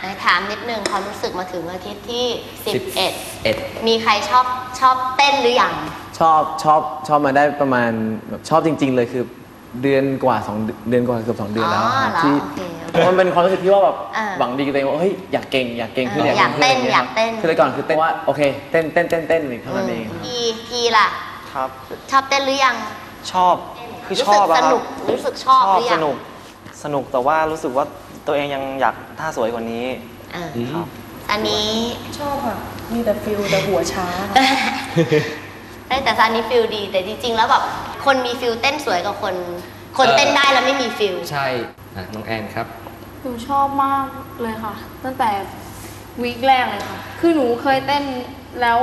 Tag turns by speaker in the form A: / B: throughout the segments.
A: ไหนถามนิดนึงความรู้สึกมาถึงอาทิตย์ที่ 11
B: เอ็ด
A: มีใครชอบชอบเต้นหรือยัง
C: ชอบชอบชอบมาได้ประมาณแบบชอบจริง ๆ เลยคือเดือนกว่าสองเดือนกว่าเกือบสองเดือนแล้ว
A: อ๋อ
C: ครับ
A: เหรอ
C: ที่
A: โอเคโอเค
C: มันเป็นความรู้สึกที่ว่าแบบ
A: อ่า
C: หวังดีกับตัวเองว่าเฮ้ยอยากเก่งอยากเก่งขึ้น
A: เอออยากเต้น
C: ขึ้ะไร
A: อยากเต้น
C: คือแต่ก่อนคือเต้นว่าโอเคเต้นเต้นเต้นเต้นเท่านั้นเอง
A: กีกีล่ะ
D: ครับ
A: ชอบเต้นหรือยัง
D: ชอบคือชอบ
A: รู้สึก
D: อะ
A: ส
D: ครับ
A: นุกรู้สึกชอบ
D: ชอบ
A: หรือ
D: ส
A: ยัง
D: นุกสนุกแต่ว่ารู้สึกว่า ตัวเองยังอยากท่าสวยกว่านี้
A: เออ
D: ครับ
A: อันนี้
E: ชอบค่ะ มีแต่ฟิลแต่หัวช้าค่ะ
A: เอ้ยแต่ซานนี้ฟิลดี แต่จริงๆ แล้วแบบคนมีฟิลเต้นสวยกับคน คนเต้นได้แล้วไม่มีฟิล
B: ใช่อะน้องแอนครับ
F: หนูชอบมากเลยค่ะ ตั้งแต่วีคแรกเลยค่ะ คือหนูเคยเต้นแล้ว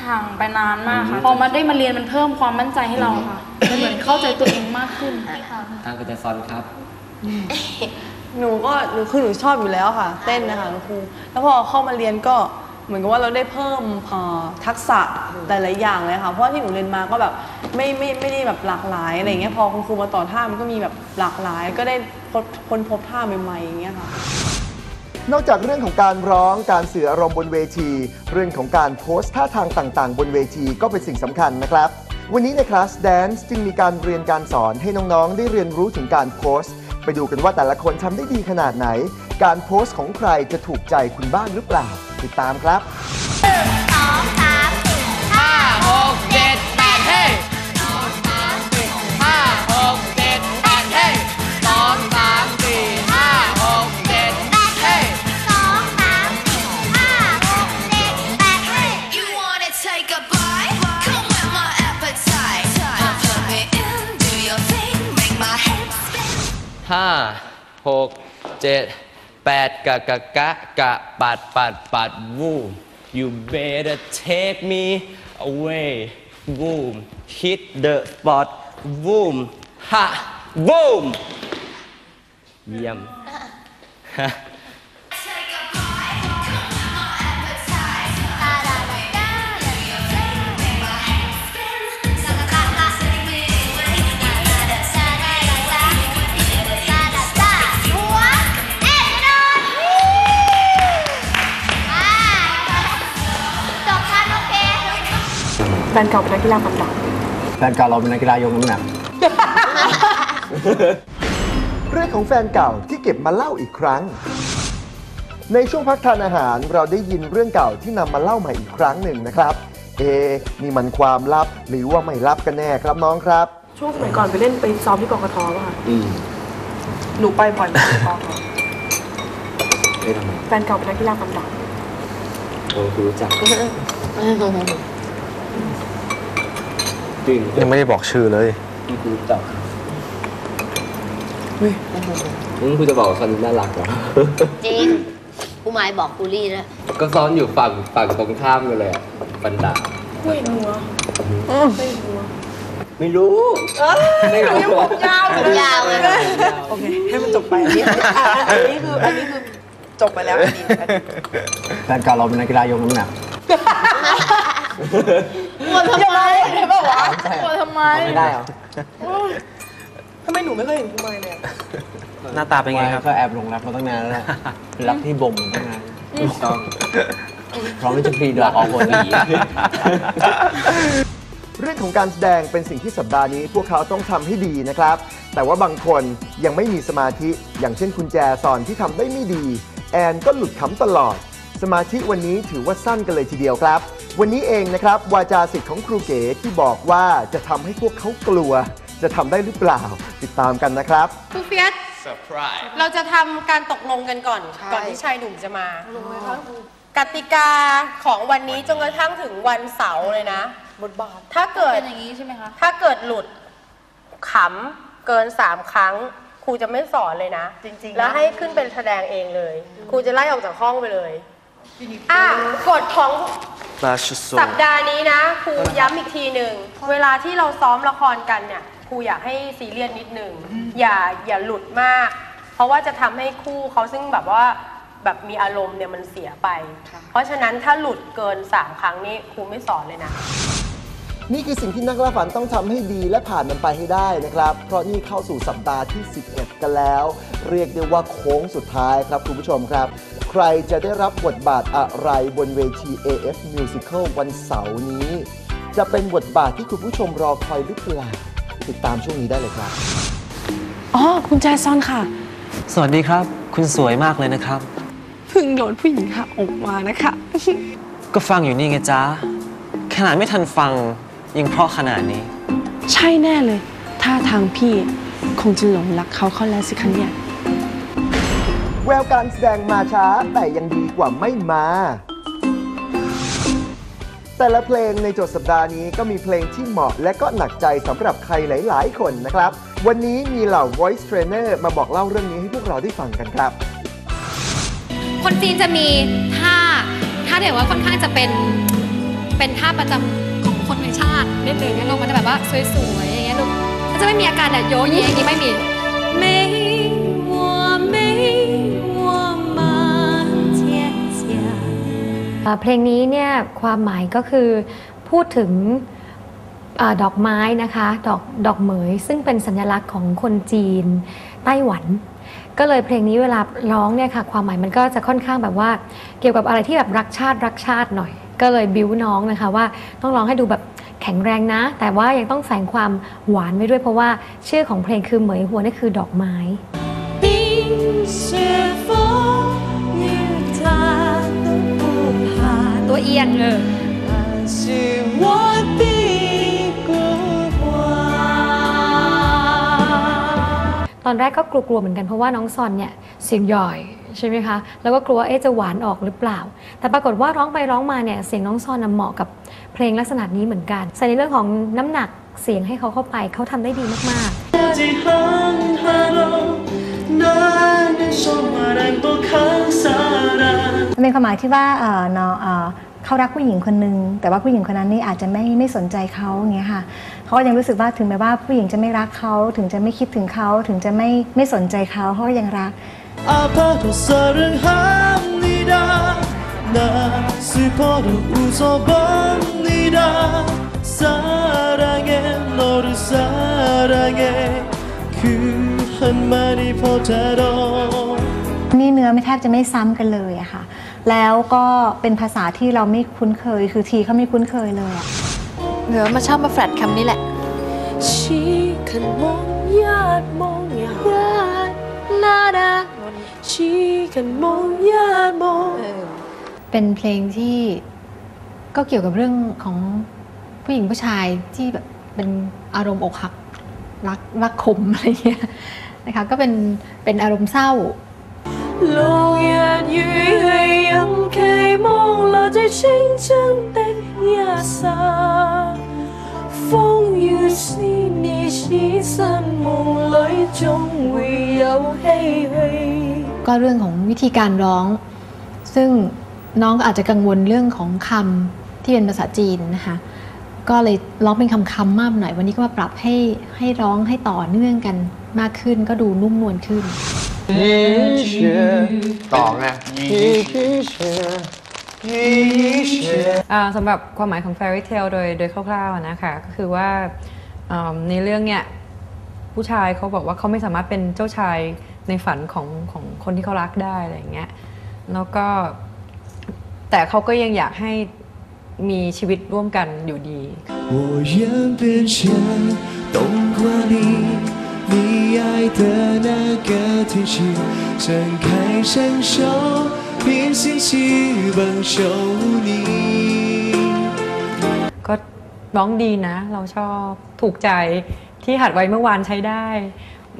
F: ห่างไปนานมากค่ะ พอมาได้มาเรียนมันเพิ่มความมั่นใจให้เราค่ะมันเหมือนเข้าใจตัวเองมากขึ้นค่ะ
B: ทางกุญแจซอนครับ
E: หนูก็หนูคือหนูชอบอยู่แล้วค่ะ เต้นนะคะครูแล้วพอเข้ามาเรียนก็เหมือนกับว่าเราได้เพิ่มเอ่อทักษะหลายๆอย่างเลยค่ะ เพราะว่าที่หนูเรียนมาก็แบบไม่ไม่ไม่ได้แบบหลากหลายอะไรอย่างเงี้ยพอคุณครูมาต่อนท่ามันก็มีแบบหลากหลาย ก็ได้พบค้นพบท่าใหม่ๆอย่างเงี้ยค่ะ
G: นอกจากเรื่องของการร้องการสื่ออารมณ์บนเวที เรื่องของการโพสท่าทางต่างๆ บนเวทีก็เป็นสิ่งสำคัญนะครับ วันนี้ในคลาสแดนซ์จึงมีการเรียนการสอนให้น้องๆ ได้เรียนรู้ถึงการโพสต์ ไปดูกันว่าแต่ละคนทำได้ดีขนาดไหน การโพสต์ของใครจะถูกใจคุณบ้างหรือเปล่า ติดตามครับ
A: หกเจ็ดแปดกะ
B: กะกะกะปัดปัดปัดวู you better take me away boom hit the spot boom ฮะ boom เยี่ยม
E: แฟนเก่าเป็นนักกีฬาฟันดาบ
C: แฟนเก่าเราเป็นนักกีฬายกน้ำหนัก
G: เรื่องของแฟนเก่าที่เก็บมาเล่าอีกครั้ง ในช่วงพักทานอาหารเราได้ยินเรื่องเก่าที่นำมาเล่าใหม่อีกครั้งหนึ่งนะครับ เอะนี่มันความลับหรือว่าไม่ลับกันแน่ครับน้องครับ
E: ช่วงสมัยก่อนไปเล่นไปซ้อมที่กกทป่ะคะหนูไปบ่อยมากที่กกท
B: เอ้ยทำไม
E: แฟนเก่าเป็นนักกีฬาฟันดาบ
B: โอ้คุณรู้จัก จริง
C: ยังไม่ได้บอกชื่อเลย
B: ที่คุณรู้จักอืมคุณจะบอกว่าซอนน่ารักเหรอ
A: จริงกูหมายบอกกูรี่ด้วย
B: ก็ซ้อนอยู่ฝั่งฝั่งตรงข้ามกันเลยอะบันดา
E: ไม่เห็นหัวไม่เห็นหัว
B: ไม่รู้ ไม่รู้
E: ยาว
A: ยาวเลย
E: โอเค ให้มันจบไปอันนี้อันนี้คืออันนี้คือจบไปแล้วอันนี้อันนี้
C: แฟนเก่าเราเป็นนักกีฬายกน้ำหนัก
E: กลัวทำไมเห็นป่าวะ
F: กลัวทำไม
C: ไม่ได้เหรอ
E: ทำไมหนูไม่เคยเห็นคุณไมค์เลยอะ
D: หน้าตาเป็นไงครับ
C: ก็แอบหลงรักมาตั้งนานแล้วแหละรักที่บ่มมาตั้งนานถูกต้องพร้อมที่จะพรีดรอออกบนอี
G: เรื่องของการแสดงเป็นสิ่งที่สัปดาห์นี้ พวกเขาต้องทำให้ดีนะครับ แต่ว่าบางคนยังไม่มีสมาธิ อย่างเช่นคุณแจสอนที่ทำได้ไม่ดี แอนก็หลุดขำตลอด สมาธิวันนี้ถือว่าสั้นกันเลยทีเดียวครับ วันนี้เองนะครับวาจาสิทธิ์ของครูเก๋ที่บอกว่าจะทำให้พวกเขากลัว จะทำได้หรือเปล่า ติดตามกันนะครับ
H: ครูเฟียสเราจะทำการตกลงกันก่อน ก่อนที่ชายหนุ่มจะมากติกาของวันนี้จนกระทั่งถึงวันเสาร์เลยนะ
E: บทบาท
H: ถ้าเกิด
F: เป็นอย่างนี้ใช่ไหมคะ
H: ถ้าเกิดหลุดขำเกินสามครั้ง ครูจะไม่สอนเลยนะ
E: จริงๆ
H: แล้วให้ขึ้นเป็นแสดงเองเลย ครูจะไล่ออกจากห้องไปเลย อะกฎของ
D: ราชสู
H: สัปดาห์นี้นะครูย้ำอีกทีหนึ่ง เวลาที่เราซ้อมละครกันเนี่ยครูอยากให้ซีเรียสนิดหนึ่งอย่าอย่าหลุดมาก เพราะว่าจะทำให้คู่เขาซึ่งแบบว่าแบบมีอารมณ์เนี่ยมันเสียไป เพราะฉะนั้นถ้าหลุดเกิน 3 ครั้งนี้ครูไม่สอนเลยนะ
G: นี่คือสิ่งที่นักล่าฝันต้องทำให้ดีและผ่านมันไปให้ได้นะครับ เพราะนี่เข้าสู่สัปดาห์ที่ 11 กันแล้ว เรียกได้ว่าโค้งสุดท้ายครับคุณผู้ชมครับค ใครจะได้รับบทบาทอะไรบนเวที AF Musical วันเสาร์นี้ จะเป็นบทบาทที่คุณผู้ชมรอคอยหรือเปล่าติดตามช่วงนี้ได้เลยครับ
E: อ๋อ คุณแจซอนค่ะ
I: สวัสดีครับ คุณสวยมากเลยนะครับ
E: เพิ่งโดนผู้หญิงหักอกมานะคะ
I: ก็ฟังอยู่นี่ไงจ๊ะขนาดไม่ทันฟังยังเพราะขนาดนี้
E: ใช่แน่เลย ท่าทางพี่คงจะหลงรักเขาเข้าแล้วสิคะเนี่ย
G: แววการแสดงมาช้าแต่ยังดีกว่าไม่มา แต่ละเพลงในโจทย์สัปดาห์นี้ก็มีเพลงที่เหมาะและก็หนักใจสำหรับใครหลาย ๆ คนนะครับ วันนี้มีเหล่า voice trainer มาบอกเล่าเรื่องนี้ให้พวกเราได้ฟังกันครับ
J: คนจีนจะมีท่าท่าเดี๋ยวว่าค่อนข้างจะเป็นเป็นท่าประจำของคนในชาตินิดนึงงั้นลูกมันจะแบบว่าสวยๆอย่างเงี้ยลูกมันจะไม่มีอาการแบบโยเยอย่างนี้ไม่มี ไม่ เอ่
K: อเพลงนี้เนี่ยความหมายก็คือพูดถึงอาดอกไม้นะคะดอกดอกเหมย ซึ่งเป็นสัญลักษณ์ของคนจีนไต้หวัน ก็เลยเพลงนี้เวลาร้องเนี่ยค่ะความหมายมันก็จะค่อนข้างแบบว่า เกี่ยวกับอะไรที่แบบรักชาติรักชาติหน่อย ก็เลยบิวน้องนะคะว่าต้องร้องให้ดูแบบแข็งแรงนะ แต่ว่ายังต้องแฝงความหวานไว้ด้วยเพราะว่าชื่อของเพลงคือเหมยหัวนี่คือดอกไม้
L: 冰是否
J: เอียงเออ
K: ตอนแรกก็กลัวๆเหมือนกันเพราะว่าน้องซอนเนี่ยเสียงย่อยใช่ไหมคะ แล้วก็กลัวเอจะหวานออกหรือเปล่า แต่ปรากฏว่าร้องไปร้องมาเนี่ยเสียงน้องซอนเหมาะกับเพลงลักษณะนี้เหมือนกัน ใส่ในเรื่องของน้ำหนักเสียงให้เขาเข้าไปเขาทำได้ดีมากๆ
M: เป็นความหมายที่ว่าเนาะ เอ่อเขารักผู้หญิงคนหนึ่งแต่ว่าผู้หญิงคนนั้นนี่อาจจะไม่ไม่สนใจเขาอย่างเงี้ยค่ะเขาก็ยังรู้สึกว่าถึงแม้ว่าผู้หญิงจะไม่รักเขาถึงจะไม่คิดถึงเขาถึงจะไม่ไม่สนใจเขาเขาก็ยังรัก
L: 아파도 사랑합니다 나 슬퍼도 웃어봅니다 사랑해 너를 사랑해 그 한마디 보다도
M: นี่เนื้อไม่แทบจะไม่ซ้ำกันเลยอะค่ะ แล้วก็เป็นภาษาที่เราไม่คุ้นเคย คือทีเขาไม่คุ้นเคยเลยอะ
N: เหนือมาชอบมาแฟลตคำนี้แหละ
L: ชีคันมองญาติมองญาติ
N: นาดา
L: ชีคันมองญาติมอง
O: เป็นเพลงที่ก็เกี่ยวกับเรื่องของผู้หญิงผู้ชายที่แบบเป็นอารมณ์อกหักรักรักขมอะไรเงี้ยนะคะก็เป็นเป็นอารมณ์เศร้า
L: 六日与夕阳期望留在青春的一刹，风雨是你此生梦里总会有唏嘘。
O: ก็เรื่องของวิธีการร้อง ซึ่งน้องก็อาจจะกังวลเรื่องของคำที่เป็นภาษาจีนนะคะก็เลยร้องเป็นคำคำๆมากหน่อย วันนี้ก็มาปรับให้ให้ร้องให้ต่อเนื่องกันมากขึ้น ก็ดูนุ่มนวลขึ้น
C: ต่อไง
P: อ่าสำหรับความหมายของ fairy tale โดยโดยคร่าวๆนะคะก็คือว่าอ่าในเรื่องเนี่ยผู้ชายเขาบอกว่าเขาไม่สามารถเป็นเจ้าชายในฝันของของคนที่เขารักได้อะไรอย่างเงี้ยแล้วก็แต่เขาก็ยังอยากให้มีชีวิตร่วมกันอยู่ดี
L: 我愿变成冬瓜里你爱 的那个天气，睁开双手，凭心去帮守你。
P: ก็ร้องดีนะ เราชอบถูกใจที่หัดไว้เมื่อวานใช้ได้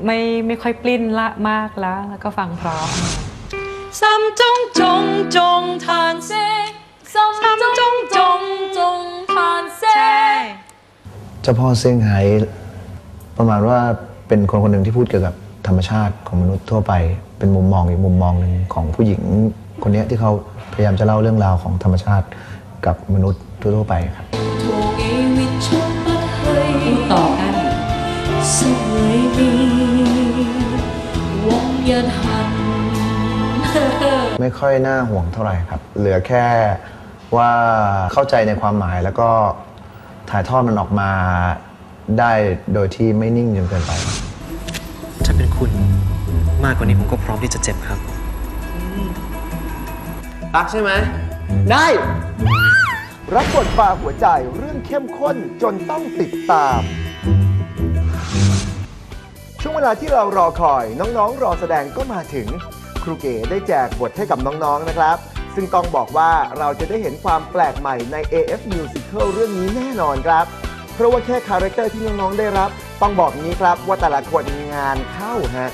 P: ไม่ไม่ค่อยปลิ้นละมากแล้ว แล้วก็ฟังเพราะ
L: 心中种种叹息，心中种种叹息。
C: เจ้าพ่อเซี่ยงไฮ้ประมาณว่า เป็นคนคนหนึ่งที่พูดเกี่ยวกับธรรมชาติของมนุษย์ทั่วไป เป็นมุมมองอีกมุมมองหนึ่งของผู้หญิงคนนี้ที่เขาพยายามจะเล่าเรื่องราวของธรรมชาติกับมนุษย์ทั่วไปครับไม่ค่อยน่าห่วงเท่าไหร่ครับ เหลือแค่ว่าเข้าใจในความหมายแล้วก็ถ่ายทอดมันออกมาได้โดยที่ไม่นิ่งจนเกินไป
I: ถ้าเป็นคุณมากกว่านี้ผมก็พร้อมที่จะเจ็บครับ
B: ตักใช่ไหม
G: ได้ รับบทฝ่าหัวใจเรื่องเข้มข้นจนต้องติดตาม ช่วงเวลาที่เรารอคอยน้องๆ รอแสดงก็มาถึง ครูเก๋ได้แจกบทให้กับน้องๆนะครับ ซึ่งต้องบอกว่าเราจะได้เห็นความแปลกใหม่ใน AF Musical เรื่องนี้แน่นอนครับ เพราะว่าแค่คาแรคเตอร์ที่น้องๆได้รับ ต้องบอกงี้ครับว่าแต่ละคนงานเข้าฮะ